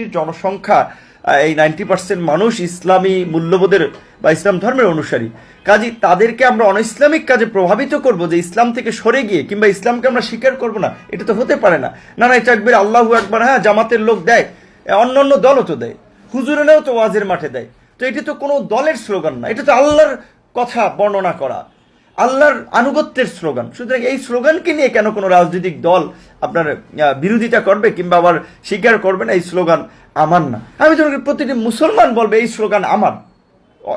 বাংলাদেশের জনসংখ্যা এই নাইনটি পার্সেন্ট মানুষ ইসলামী মূল্যবোধের বা ইসলাম ধর্মের অনুসারী। কাজে, তাদেরকে আমরা অন ইসলামিক কাজে প্রভাবিত করব যে ইসলাম থেকে সরে গিয়ে কিংবা ইসলামকে আমরা স্বীকার করব না, এটা তো হতে পারে না। না না এটা একবার আল্লাহু একবার হ্যাঁ জামাতের লোক দেয় অন্য অন্য দলও তো দেয়, হুজুরেরাও তো ওয়াজের মাঠে দেয়। তো এটি তো কোনো দলের স্লোগান না, এটা তো আল্লাহর কথা বর্ণনা করা। আল্লাহর আনুগত্যের স্লোগান। সুতরাং এই স্লোগানকে নিয়ে কেন কোনো রাজনৈতিক দল আপনার বিরোধিতা করবে কিংবা আবার স্বীকার করবে না, এই স্লোগান আমার না। আমি তো প্রতিটি মুসলমান বলবে, এই স্লোগান আমার।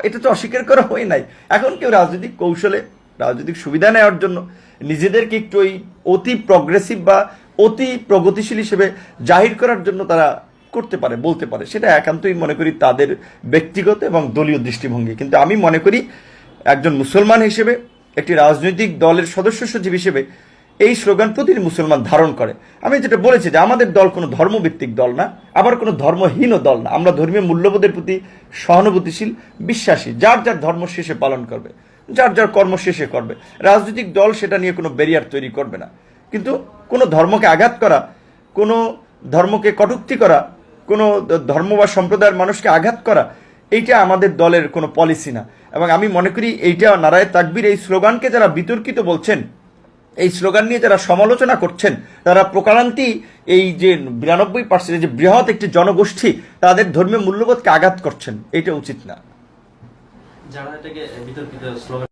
এটা তো অস্বীকার করা হয় নাই। এখন কেউ রাজনৈতিক কৌশলে রাজনৈতিক সুবিধা নেওয়ার জন্য নিজেদেরকে একটু ওই অতি প্রগ্রেসিভ বা অতি প্রগতিশীল হিসেবে জাহির করার জন্য তারা করতে পারে, বলতে পারে। সেটা একান্তই মনে করি তাদের ব্যক্তিগত এবং দলীয় দৃষ্টিভঙ্গি। কিন্তু আমি মনে করি একজন মুসলমান হিসেবে একটি রাজনৈতিক দলের সদস্য সচিব হিসেবে এই স্লোগান প্রতিটি মুসলমান ধারণ করে। আমি যেটা বলেছি যে আমাদের দল কোনো ধর্মভিত্তিক দল না, আবার কোনো ধর্মহীনও দল না। আমরা ধর্মীয় মূল্যবোধের প্রতি সহানুভূতিশীল, বিশ্বাসী, যার যার ধর্ম শেষে পালন করবে, যার যার কর্ম শেষে করবে। রাজনৈতিক দল সেটা নিয়ে কোনো ব্যারিয়ার তৈরি করবে না। কিন্তু কোনো ধর্মকে আঘাত করা, কোনো ধর্মকে কটুক্তি করা, কোনো ধর্ম বা সম্প্রদায়ের মানুষকে আঘাত করা এইটা আমাদের দলের কোনো পলিসি না। এবং আমি মনে করি এইটা নারায় তাকবির এই স্লোগানকে যারা বিতর্কিত বলছেন, এই স্লোগান নিয়ে যারা সমালোচনা করছেন, তারা প্রকারান্তি এই যে বিরানব্বই পার্সেন্ট যে বৃহৎ একটি জনগোষ্ঠী, তাদের ধর্মীয় মূল্যবোধকে আঘাত করছেন। এটা উচিত না। যারা এটাকে বিতর্কিত স্লোগান